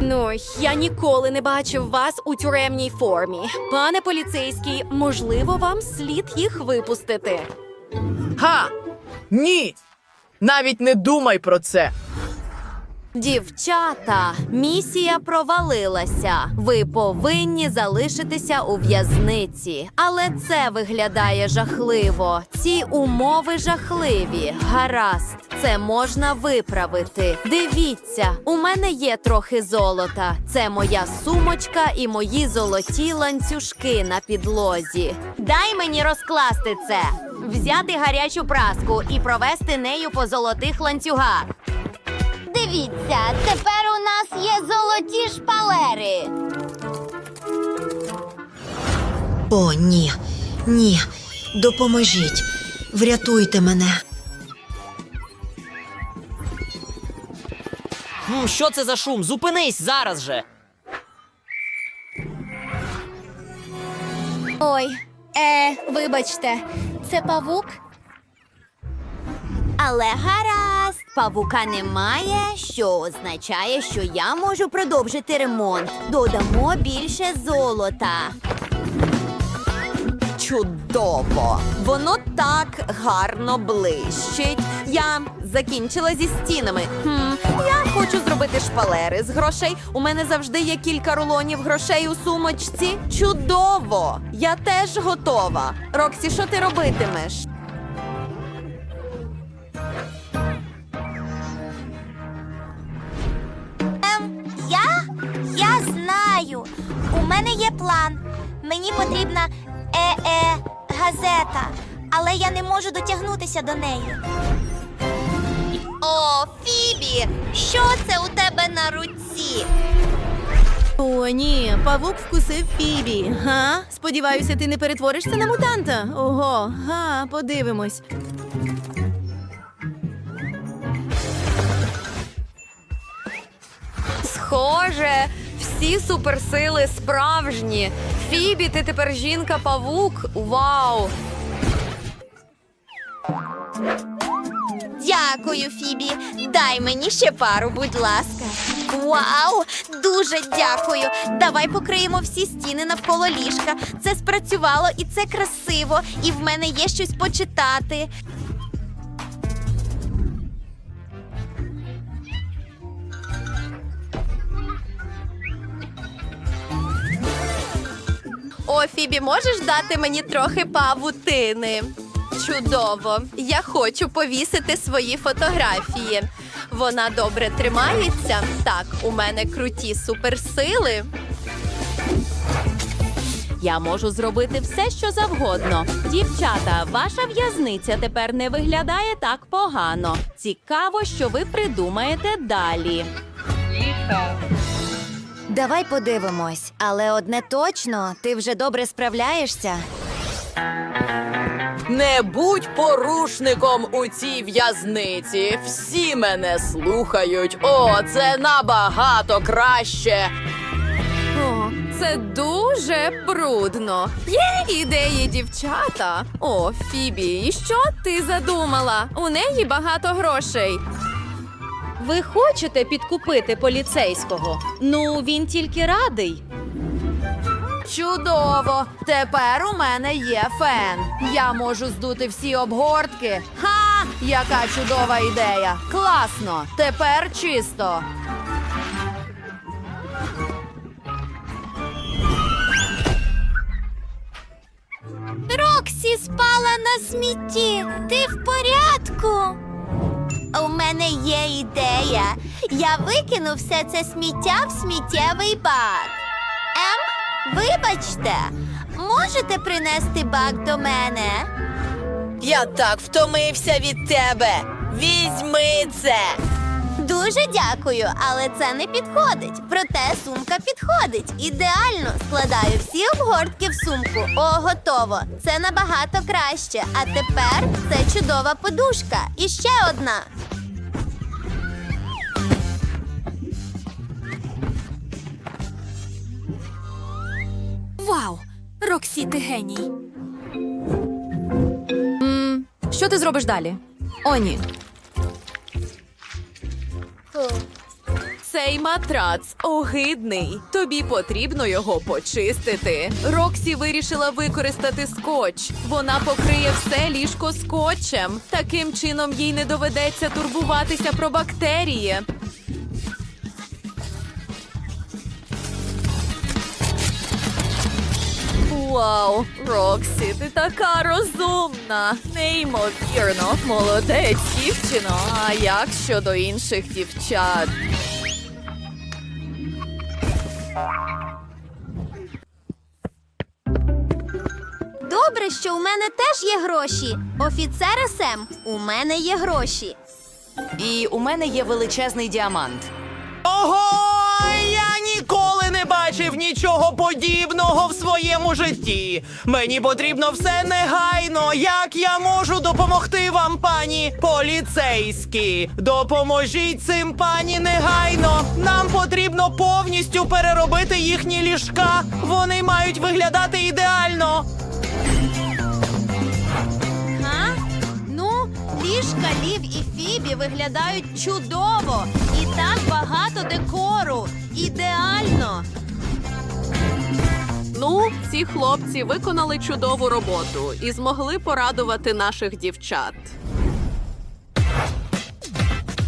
Ну, я ніколи не бачив вас у тюремній формі. Пане поліцейський, можливо, вам слід їх випустити. Га! Ні! Навіть не думай про це. Дівчата, місія провалилася. Ви повинні залишитися у в'язниці. Але це виглядає жахливо. Ці умови жахливі. Гаразд, це можна виправити. Дивіться, у мене є трохи золота. Це моя сумочка і мої золоті ланцюжки на підлозі. Дай мені розкласти це, взяти гарячу праску і провести нею по золотих ланцюгах. Дивіться, тепер у нас є золоті шпалери. О, ні, ні. Допоможіть. Врятуйте мене. М, що це за шум? Зупинись зараз же. Ой, е, вибачте, це павук? Але гаразд, павука немає, що означає, що я можу продовжити ремонт. Додамо більше золота. Чудово! Воно так гарно блищить. Я закінчила зі стінами. Хм, я хочу зробити шпалери з грошей. У мене завжди є кілька рулонів грошей у сумочці. Чудово! Я теж готова. Роксі, що ти робитимеш? Мене є план. Мені потрібна е-е газета, але я не можу дотягнутися до неї. О, Фібі! Що це у тебе на руці? О, ні, павук вкусив Фібі. Га? Сподіваюся, ти не перетворишся на мутанта. Ого, га, подивимось. Схоже, всі суперсили справжні. Фібі, ти тепер жінка-павук. Вау! Дякую, Фібі. Дай мені ще пару, будь ласка. Вау! Дуже дякую. Давай покриємо всі стіни навколо ліжка. Це спрацювало і це красиво, і в мене є щось почитати. О, Фібі, можеш дати мені трохи павутини? Чудово! Я хочу повісити свої фотографії. Вона добре тримається. Так, у мене круті суперсили. Я можу зробити все, що завгодно. Дівчата, ваша в'язниця тепер не виглядає так погано. Цікаво, що ви придумаєте далі. Давай подивимось, але одне точно, ти вже добре справляєшся. Не будь порушником у цій в'язниці. Всі мене слухають. О, це набагато краще. О, це дуже брудно. Є ідеї, дівчата. О, Фібі, і що ти задумала? У неї багато грошей. Ви хочете підкупити поліцейського? Ну, він тільки радий. Чудово! Тепер у мене є фен. Я можу здути всі обгортки. Ха! Яка чудова ідея! Класно! Тепер чисто. Роксі спала на смітті. Ти в порядку? У мене є ідея. Я викину все це сміття в сміттєвий бак. Ем, вибачте, можете принести бак до мене? Я так втомився від тебе. Візьми це. Дуже дякую, але це не підходить. Проте сумка підходить. Ідеально складаю всі обгортки в сумку. О, готово. Це набагато краще. А тепер це чудова подушка. І ще одна. Вау! Роксі, ти геній. що ти зробиш далі? О, ні. Цей матрац огидний. Тобі потрібно його почистити. Роксі вирішила використати скотч. Вона покриє все ліжко скотчем. Таким чином їй не доведеться турбуватися про бактерії. Вау, Роксі, ти така розумна. Неймовірно, молодець, дівчино. А як щодо інших дівчат? Добре, що у мене теж є гроші. Офіцер СМ, у мене є гроші. І у мене є величезний діамант. Ого! Не бачив нічого подібного в своєму житті. Мені потрібно все негайно. Як я можу допомогти вам, пані поліцейські? Допоможіть цим пані негайно. Нам потрібно повністю переробити їхні ліжка. Вони мають виглядати ідеально. Ліжка Лів і Фібі виглядають чудово. І так багато декору. Ідеально. Ну, ці хлопці виконали чудову роботу і змогли порадувати наших дівчат.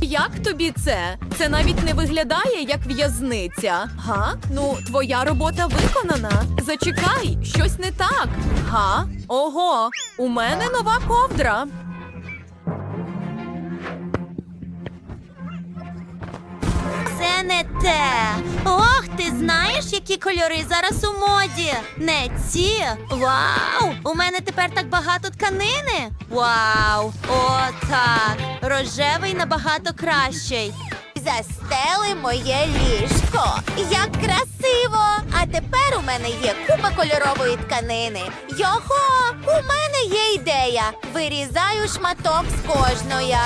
Як тобі це? Це навіть не виглядає як в'язниця. Га? Ну, твоя робота виконана. Зачекай, щось не так. Га? Ого, у мене нова ковдра. Не те. Ох, ти знаєш, які кольори зараз у моді? Не ці. Вау! У мене тепер так багато тканини. Вау! О, так. Рожевий набагато кращий. Застели моє ліжко. Як красиво! А тепер у мене є купа кольорової тканини. Його! У мене є ідея. Вирізаю шматок з кожної.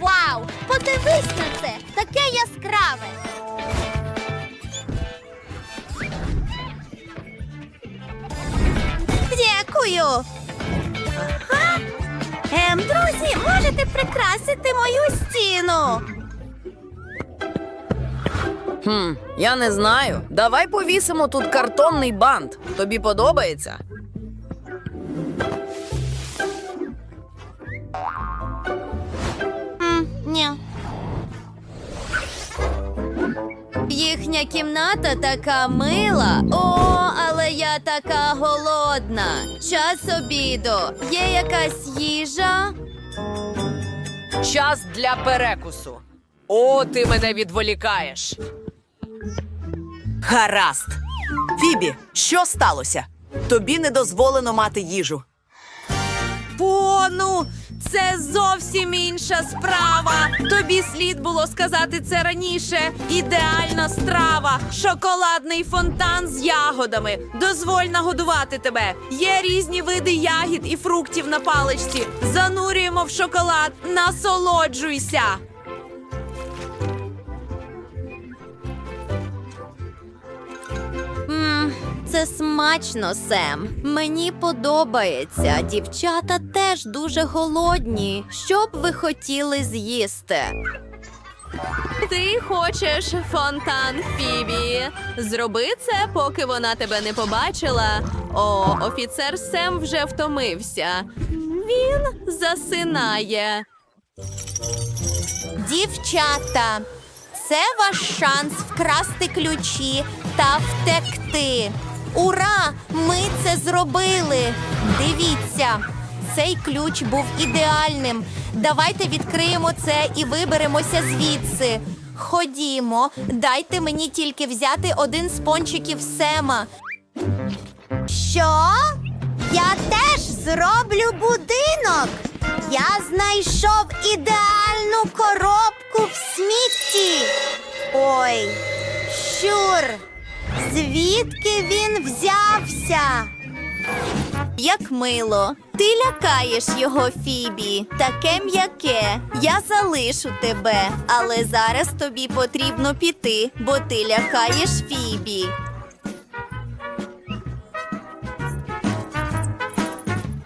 Вау! Подивись на це! Таке яскраве. Дякую. Ем, друзі, можете прикрасити мою стіну. Хм, я не знаю. Давай повісимо тут картонний бант. Тобі подобається? Їхня кімната така мила. О, але я така голодна. Час обіду. Є якась їжа? Час для перекусу. О, ти мене відволікаєш. Гаразд. Фібі, що сталося? Тобі не дозволено мати їжу. Пону, це зовсім інша справа. Тобі слід було сказати це раніше. Ідеальна страва, шоколадний фонтан з ягодами. Дозволь нагодувати тебе. Є різні види ягід і фруктів на паличці. Занурюємо в шоколад, насолоджуйся. Це смачно, Сем. Мені подобається. Дівчата теж дуже голодні. Що б ви хотіли з'їсти? Ти хочеш фонтан Фібі? Зроби це, поки вона тебе не побачила. О, офіцер Сем вже втомився. Він засинає. Дівчата, це ваш шанс вкрасти ключі та втекти. Ура! Ми це зробили. Дивіться, цей ключ був ідеальним. Давайте відкриємо це і виберемося звідси. Ходімо, дайте мені тільки взяти один з пончиків Сема. Що? Я теж зроблю будинок. Я знайшов ідеальну коробку в смітті. Ой, щур, звідки він взявся? Як мило. Ти лякаєш його, Фібі. Таке м'яке. Я залишу тебе, але зараз тобі потрібно піти, бо ти лякаєш Фібі.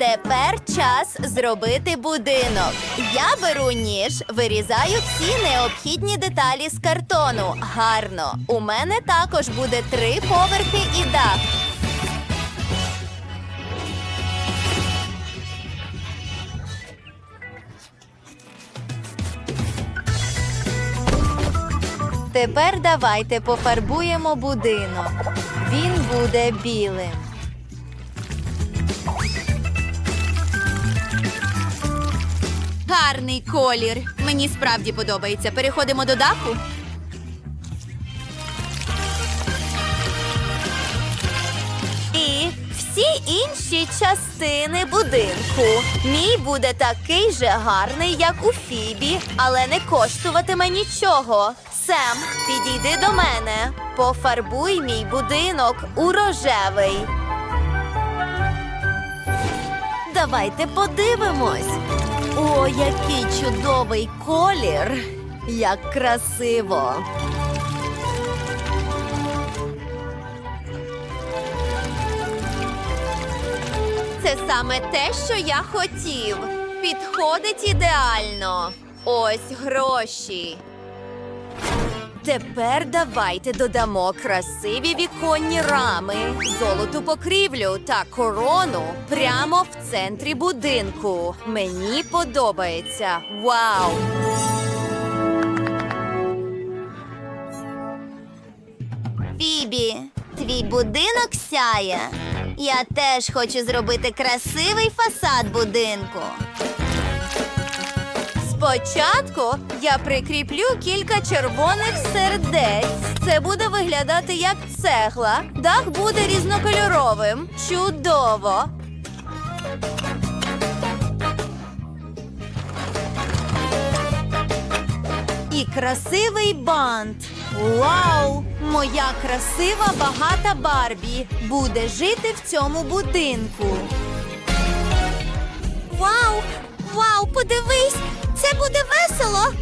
Тепер час зробити будинок. Я беру ніж, вирізаю всі необхідні деталі з картону. Гарно. У мене також буде три поверхи і дах. Тепер давайте пофарбуємо будинок. Він буде білим. Гарний колір. Мені справді подобається. Переходимо до даху. І всі інші частини будинку. Мій буде такий же гарний, як у Фібі, але не коштуватиме нічого. Сем, підійди до мене. Пофарбуй мій будинок у рожевий. Давайте подивимось. О, який чудовий колір! Як красиво! Це саме те, що я хотів. Підходить ідеально. Ось гроші. Тепер давайте додамо красиві віконні рами, золоту покрівлю та корону прямо в центрі будинку. Мені подобається. Вау! Фібі, твій будинок сяє. Я теж хочу зробити красивий фасад будинку. Спочатку я прикріплю кілька червоних сердець. Це буде виглядати як цегла. Дах буде різнокольоровим. Чудово. І красивий бант. Вау! Моя красива багата Барбі буде жити в цьому будинку. Весело!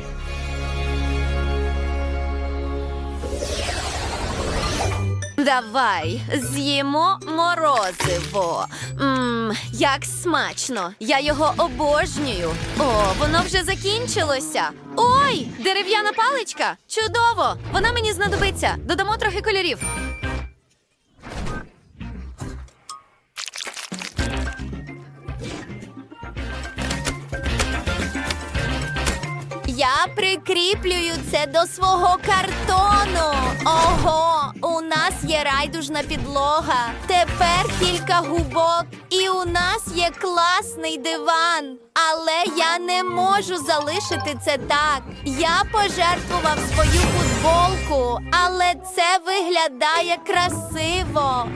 Давай з'їмо морозиво. Мм, як смачно! Я його обожнюю. О, воно вже закінчилося. Ой, дерев'яна паличка! Чудово! Вона мені знадобиться. Додамо трохи кольорів. Прикріплюю це до свого картону. Ого, у нас є райдужна підлога. Тепер кілька губок, і у нас є класний диван. Але я не можу залишити це так. Я пожертвував свою футболку, але це виглядає красиво.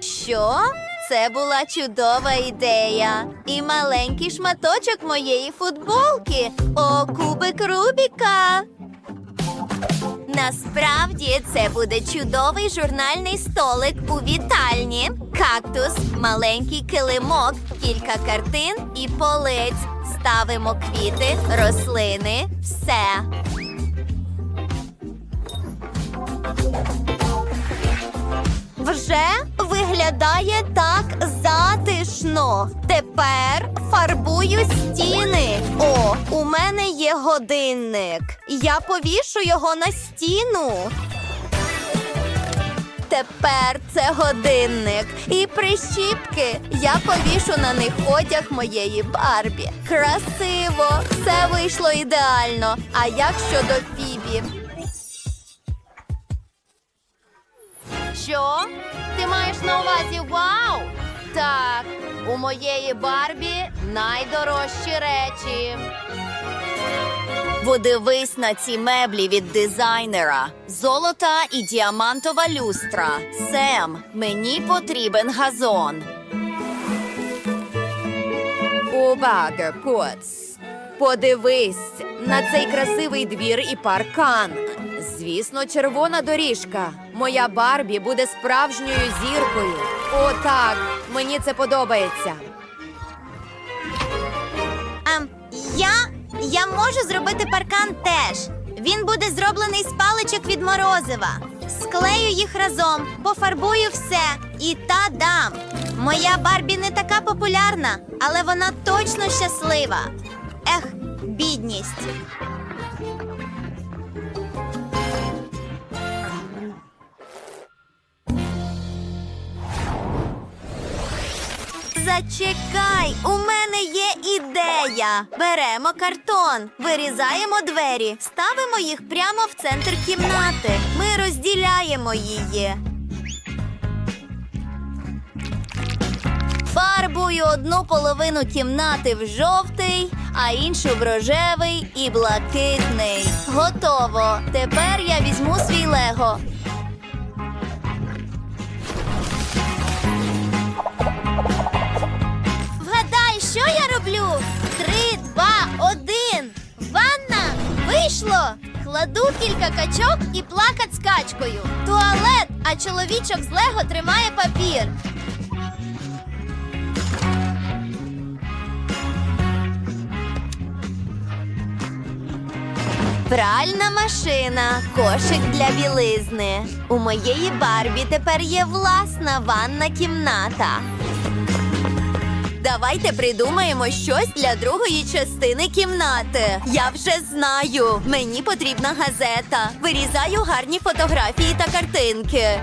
Що? Це була чудова ідея. І маленький шматочок моєї футболки. О, кубик Рубіка. Насправді це буде чудовий журнальний столик у вітальні, кактус, маленький килимок, кілька картин і полиць. Ставимо квіти, рослини, все. Вже виглядає так затишно. Тепер фарбую стіни. О, у мене є годинник. Я повішу його на стіну. Тепер це годинник і прищіпки. Я повішу на них одяг моєї Барбі. Красиво, все вийшло ідеально. А як щодо Фібі? Що? Ти маєш на увазі вау? Так, у моєї Барбі найдорожчі речі. Подивись на ці меблі від дизайнера. Золота і діамантова люстра. Сем, мені потрібен газон. Увага, Поц. Подивись на цей красивий двір і паркан. Звісно, червона доріжка. Моя Барбі буде справжньою зіркою. О, так, мені це подобається. Ем, я, я можу зробити паркан теж. Він буде зроблений з паличок від морозива. Склею їх разом, пофарбую все і та-дам. Моя Барбі не така популярна, але вона точно щаслива. Ех, бідність. Зачекай, у мене є ідея. Беремо картон, вирізаємо двері, ставимо їх прямо в центр кімнати. Ми розділяємо її. Фарбую одну половину кімнати в жовтий, а іншу в рожевий і блакитний. Готово. Тепер я візьму свій лего. Роблю? Три, два, один. Ванна вийшло. Кладу кілька качок і плакать з качкою. Туалет, а чоловічок з лего тримає папір. Пральна машина, кошик для білизни. У моєї Барбі тепер є власна ванна кімната. Давайте придумаємо щось для другої частини кімнати. Я вже знаю. Мені потрібна газета. Вирізаю гарні фотографії та картинки.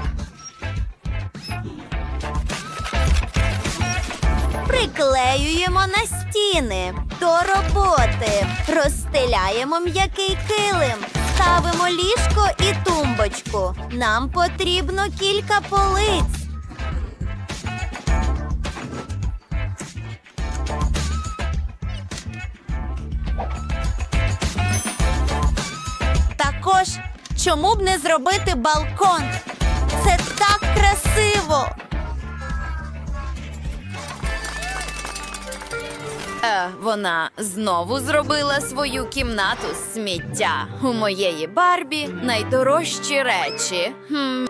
Приклеюємо на стіни до роботи. Розстеляємо м'який килим. Ставимо ліжко і тумбочку. Нам потрібно кілька полиць. Чому б не зробити балкон? Це так красиво. Е, вона знову зробила свою кімнату з сміття. У моєї Барбі найдорожчі речі. Хм.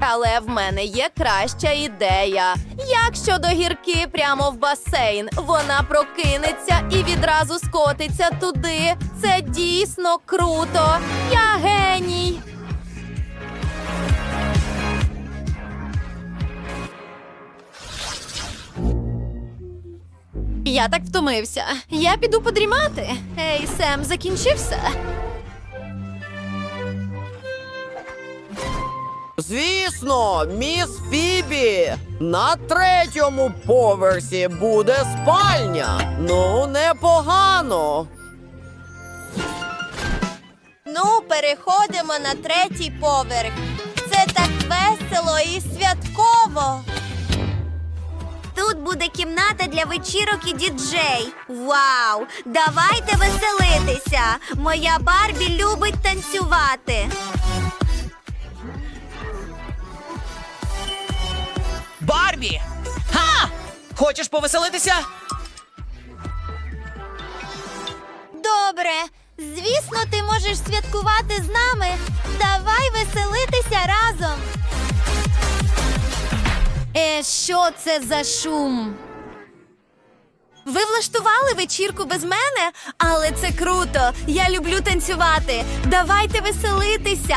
Але в мене є краща ідея. Як щодо гірки прямо в басейн, вона прокинеться і відразу скотиться туди. Це дійсно круто. Я геній. Я так втомився. Я піду подрімати. Ей, Сем, закінчився. Звісно, міс Фібі. На третьому поверсі буде спальня. Ну, непогано. Ну, переходимо на третій поверх. Це так весело і святково. Тут буде кімната для вечірок і діджей. Вау! Давайте веселитися! Моя Барбі любить танцювати. Барбі! Ха! Хочеш повеселитися? Добре. Звісно, ти можеш святкувати з нами. Давай веселитися разом. Е, що це за шум? Ви влаштували вечірку без мене, але це круто. Я люблю танцювати. Давайте веселитися.